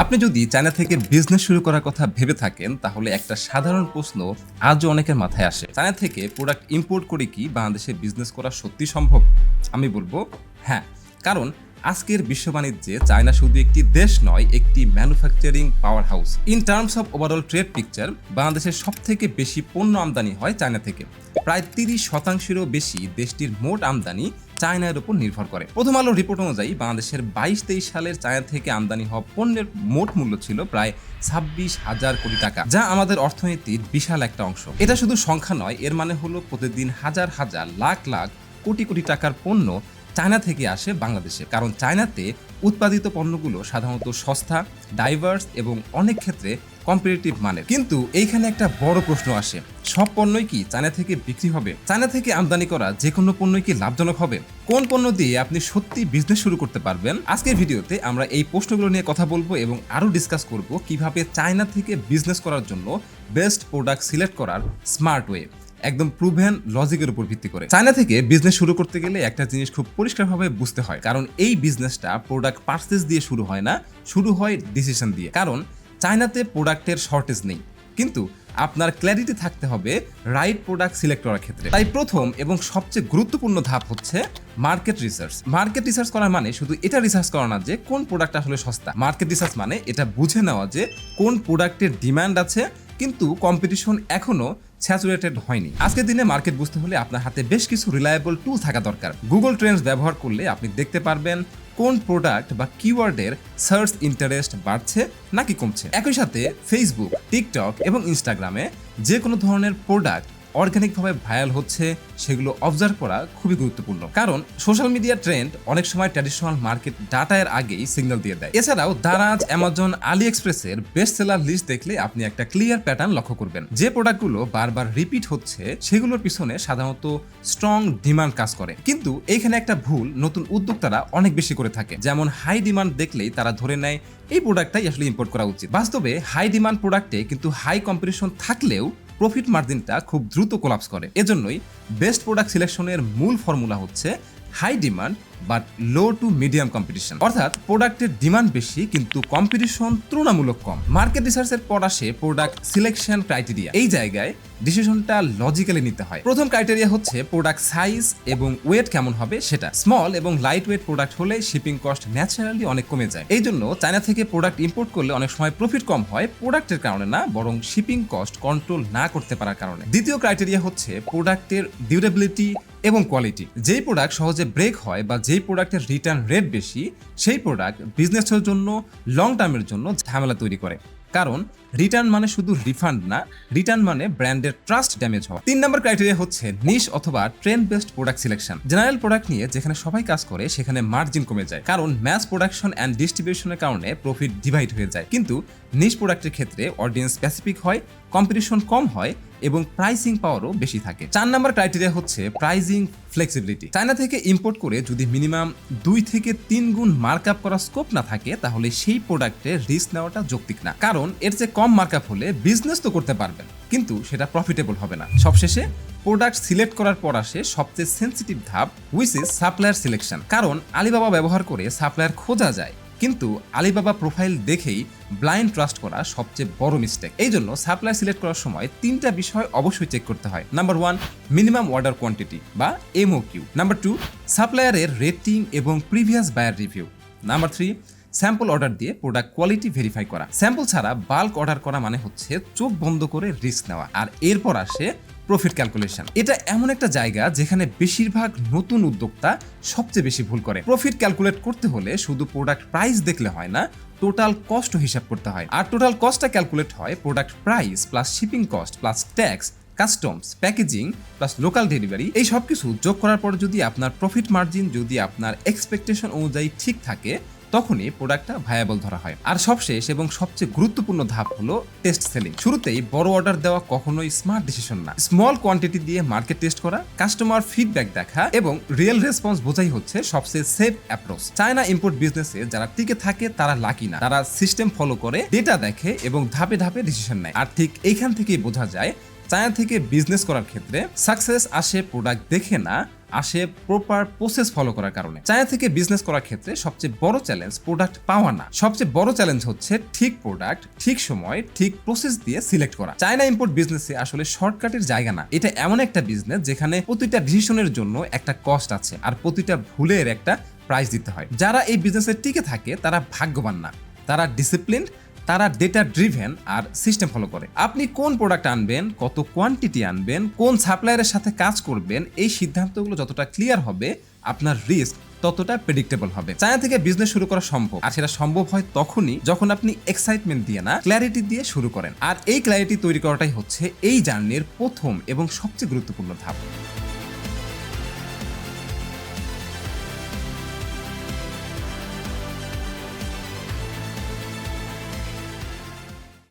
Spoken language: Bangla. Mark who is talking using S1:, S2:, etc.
S1: আপনি যদি চায়না থেকে বিজনেস শুরু করার কথা ভেবে থাকেন, তাহলে একটা সাধারণ প্রশ্ন আজও অনেকের মাথায় আসে। চায়না থেকে প্রোডাক্ট ইম্পোর্ট করে কি বাংলাদেশে বিজনেস করা সত্যি সম্ভব? আমি বলব হ্যাঁ। কারণ আজকের বিশ্ব বাণিজ্যে চায়না শুধু একটি দেশ নয়, একটি manufacturing power house in terms of overall trade picture বাংলাদেশের সব থেকে বেশি পণ্য আমদানি হয় চায়না থেকে। প্রায় তিরিশ শতাংশেরও বেশি দেশটির মোট আমদানি চায়নার উপর নির্ভর করে। প্রথম আলোর রিপোর্ট অনুযায়ী বাংলাদেশের বাইশ তেইশ সালের চায়না থেকে আমদানি হওয়া পণ্যের মোট মূল্য ছিল প্রায় ছাব্বিশ হাজার কোটি টাকা, যা আমাদের অর্থনীতির বিশাল একটা অংশ। এটা শুধু সংখ্যা নয়, এর মানে হলো প্রতিদিন হাজার হাজার, লাখ লাখ কোটি কোটি টাকার পণ্য চায়না থেকে আসে বাংলাদেশে। কারণ চায়নাতে উৎপাদিত পণ্যগুলো সাধারণত সস্তা ডাইভার্স এবং অনেক ক্ষেত্রে কম্পিটিটিভ মানের। কিন্তু এইখানে একটা বড় প্রশ্ন আসে সব পণ্যই কি চায়না থেকে বিক্রি হবে? চায়না থেকে আমদানি করা যে কোনো পণ্যই কি লাভজনক হবে? কোন পণ্য দিয়ে আপনি সত্যি বিজনেস শুরু করতে পারবেন? আজকের ভিডিওতে আমরা এই প্রশ্নগুলো নিয়ে কথা বলব এবং আরও ডিসকাস করব কীভাবে চায়না থেকে বিজনেস করার জন্য বেস্ট প্রোডাক্ট সিলেক্ট করার স্মার্ট ওয়ে একদম প্রুভেন লজিকের উপর ভিত্তি করে। চায়না থেকে বিজনেস শুরু করতে গেলে একটা জিনিস খুব পরিষ্কারভাবে বুঝতে হয়, কারণ এই বিজনেসটা প্রোডাক্ট পার্সেস দিয়ে শুরু হয় না, শুরু হয় ডিসিশন দিয়ে। কারণ চায়নাতে প্রোডাক্টের শর্টেজ নেই, কিন্তু আপনার ক্ল্যারিটি থাকতে হবে রাইট প্রোডাক্ট সিলেক্ট করার ক্ষেত্রে। তাই প্রথম এবং সবচেয়ে গুরুত্বপূর্ণ ধাপ হচ্ছে মার্কেট রিসার্চ মার্কেট রিসার্চ করার মানে শুধু এটা রিসার্চ করা না যে কোন প্রোডাক্ট আসলে সস্তা। মার্কেট রিসার্চ মানে এটা বুঝে নেওয়া যে কোন প্রোডাক্টের ডিমান্ড আছে, কিন্তু কম্পিটিশন এখনও স্যাচুরেটেড হয়নি। আজকের দিনে মার্কেট বুঝতে হলে আপনার হাতে বেশ কিছু রিলায়েবল টুল থাকা দরকার। গুগল ট্রেন্ডস ব্যবহার করলে আপনি দেখতে পারবেন কোন প্রোডাক্ট বা কিওয়ার্ডের সার্চ ইন্টারেস্ট বাড়ছে নাকি কমছে? একই সাথে ফেসবুক টিকটক এবং ইনস্টাগ্রামে যে কোনো ধরনের প্রোডাক্ট অর্গানিকভাবে ভাইরাল হচ্ছে সেগুলো অবজার্ভ করা খুবই গুরুত্বপূর্ণ। কারণ সোশ্যাল মিডিয়া ট্রেন্ড অনেক সময় ট্র্যাডিশনাল মার্কেট ডাটার আগেই সিগন্যাল দিয়ে দেয়। এছাড়াও দারাজ, অ্যামাজন আলি এক্সপ্রেসের বেস্ট সেলার লিস্ট দেখলে আপনি একটা ক্লিয়ার প্যাটার্ন লক্ষ্য করবেন। যে প্রোডাক্টগুলো বারবার রিপিট হচ্ছে, সেগুলোর পিছনে সাধারণত স্ট্রং ডিমান্ড কাজ করে। কিন্তু এইখানে একটা ভুল নতুন উদ্যোক্তারা অনেক বেশি করে থাকে। যেমন হাই ডিমান্ড দেখলেই তারা ধরে নেয়, এই প্রোডাক্টটাই আসলে ইম্পোর্ট করা উচিত। বাস্তবে হাই ডিমান্ড প্রোডাক্টে কিন্তু হাই কম্পিটিশন থাকলেও প্রফিট মার্জিনটা খুব দ্রুত কোলাপস করে। এজন্যই বেস্ট প্রোডাক্ট সিলেকশনের মূল ফর্মুলা হচ্ছে high demand but low to medium competition অর্থাৎ প্রোডাক্টের ডিমান্ড বেশি, কিন্তু কম্পিটিশন তুলনামূলক কম। মার্কেট রিসার্চের পর আসে প্রোডাক্ট সিলেকশন ক্রাইটেরিয়া এই জায়গায় ডিসিশনটা লজিক্যালি নিতে হয়। প্রথম ক্রাইটেরিয়া হচ্ছে প্রোডাক্ট সাইজ এবং ওয়েট কেমন হবে সেটা। স্মল এবং লাইট ওয়েট প্রোডাক্ট হলে শিপিং কস্ট ন্যাচারালি অনেক কমে যায়। এই জন্য চায়না থেকে প্রোডাক্ট ইম্পোর্ট করলে অনেক সময় প্রফিট কম হয় প্রোডাক্টের কারণে না, বরং শিপিং কস্ট কন্ট্রোল না করতে পারার কারণে। দ্বিতীয় ক্রাইটেরিয়া হচ্ছে প্রোডাক্টের ডিউরেবিলিটি এবং কোয়ালিটি যেই প্রোডাক্ট সহজে ব্রেক হয় বা যেই প্রোডাক্টের রিটার্ন রেট বেশি, সেই প্রোডাক্ট বিজনেসের জন্য লং টার্মের জন্য ঝামেলা তৈরি করে। কারণ রিটার্ন মানে শুধু রিফান্ড না রিটার্ন মানে ব্র্যান্ডের ট্রাস্ট ড্যামেজ হওয়া। তিন নম্বর ক্রাইটেরিয়া হচ্ছে নিশ অথবা trend based product selection general product নিয়ে যেখানে সবাই কাজ করে, সেখানে মার্জিন কমে যায়। কারণ ম্যাস প্রোডাকশন অ্যান্ড ডিস্ট্রিবিউশনের কারণে প্রফিট ডিভাইড হয়ে যায়। কিন্তু নিশ প্রোডাক্টের ক্ষেত্রে অডিয়েন্স স্পেসিফিক হয় কম্পিটিশন কম হয় এবং প্রাইসিং পাওয়ারও বেশি থাকে। চার নম্বর ক্রাইটেরিয়া হচ্ছে প্রাইজিং ফ্লেক্সিবিলিটি চায়না থেকে ইম্পোর্ট করে যদি মিনিমাম দুই থেকে তিন গুণ মার্ক আপ করার স্কোপ না থাকে, তাহলে সেই প্রোডাক্টে রিস্ক নেওয়াটা যৌক্তিক না। কারণ এর চেয়ে কম মার্ক আপ হলে বিজনেস তো করতে পারবেন, কিন্তু সেটা প্রফিটেবল হবে না। সবশেষে প্রোডাক্ট সিলেক্ট করার পর আসে সবচেয়ে সেন্সিটিভ ধাপ উইচ ইজ সাপ্লায়ার সিলেকশন কারণ আলিবাবা ব্যবহার করে সাপ্লায়ার খোঁজা যায়। কিন্তু আলিবাবা প্রোফাইল দেখেই ব্লাইন্ড ট্রাস্ট করা সবচেয়ে বড় মিস্টেক এই জন্য সাপ্লাই সিলেক্ট করার সময় তিনটা বিষয় অবশ্যই চেক করতে হয়। Number one minimum order quantity বা M O Q number two সাপ্লায়ারের rating এবং previous buyer review number three sample order দিয়ে প্রোডাক্ট কোয়ালিটি ভেরিফাই করা। স্যাম্পল ছাড়া বাল্ক অর্ডার করা মানে হচ্ছে চোখ বন্ধ করে রিস্ক নেওয়া। আর এরপর আসে প্রফিট ক্যালকুলেশন এটা এমন একটা জায়গা যেখানে বেশিরভাগ নতুন উদ্যোক্তা সবচেয়ে বেশি ভুল করে। প্রফিট ক্যালকুলেট করতে হলে শুধু প্রোডাক্ট প্রাইস দেখলে হয় না টোটাল কস্ট হিসাব করতে হয়। আর টোটাল কস্টটা ক্যালকুলেট হয় product price plus shipping cost plus tax customs packaging plus local delivery এই সব কিছু যোগ করার পর যদি আপনার প্রফিট মার্জিন যদি আপনার এক্সপেকটেশন অনুযায়ী ঠিক থাকে তখনই প্রোডাক্টটা ভায়াবল ধরা হয়। আর সবশেষ এবং সবচেয়ে গুরুত্বপূর্ণ ধাপ হলো টেস্ট সেলিং শুরুতেই বড় অর্ডার দেওয়া কখনোই স্মার্ট ডিসিশন না। স্মল কোয়ান্টিটি দিয়ে মার্কেট টেস্ট করা কাস্টমার ফিডব্যাক দেখা এবং রিয়েল রেসপন্স বোঝাই হচ্ছে সবচেয়ে সেফ অ্যাপ্রোচ চায়না ইম্পোর্ট বিজনেসে যারা টিকে থাকে, তারা লাকি না। তারা সিস্টেম ফলো করে ডেটা দেখে এবং ধাপে ধাপে ডিসিশন নেয়। আর ঠিক এইখান থেকেই বোঝা যায় চায়না থেকে বিজনেস করার ক্ষেত্রে সাকসেস আসে প্রোডাক্ট দেখে না, আসে প্রপার প্রসেস ফলো করার কারণে। চায়না থেকে বিজনেস করার ক্ষেত্রে সবচেয়ে বড় চ্যালেঞ্জ প্রোডাক্ট পাওয়া না। সবচেয়ে বড় চ্যালেঞ্জ হচ্ছে ঠিক প্রোডাক্ট ঠিক সময়, ঠিক প্রসেস দিয়ে সিলেক্ট করা। চায়না ইম্পোর্ট বিজনেসে আসলে শর্টকাটের জায়গা না। এটা এমন একটা বিজনেস যেখানে প্রতিটা ডিসিশনের জন্য একটা কস্ট আছে আর প্রতিটা ভুলের একটা প্রাইস দিতে হয়। যারা এই বিজনেসে টিকে থাকে, তারা ভাগ্যবান না। তারা ডিসিপ্লিন তারা ডেটা ড্রিভেন আর সিস্টেম ফলো করে। আপনি কোন প্রোডাক্ট আনবেন, কত কোয়ান্টিটি আনবেন, কোন সাপ্লায়ারের সাথে কাজ করবেন, এই সিদ্ধান্তগুলো যতটা ক্লিয়ার হবে, আপনার রিস্ক ততটা প্রেডিক্টেবল হবে। চায়না থেকে বিজনেস শুরু করা সম্ভব, আর সেটা সম্ভব হয় তখনই যখন আপনি এক্সাইটমেন্ট দিয়ে না ক্ল্যারিটি দিয়ে শুরু করেন। আর এই ক্ল্যারিটি তৈরি করাটাই হচ্ছে এই জার্নির প্রথম এবং সবচেয়ে গুরুত্বপূর্ণ ধাপ।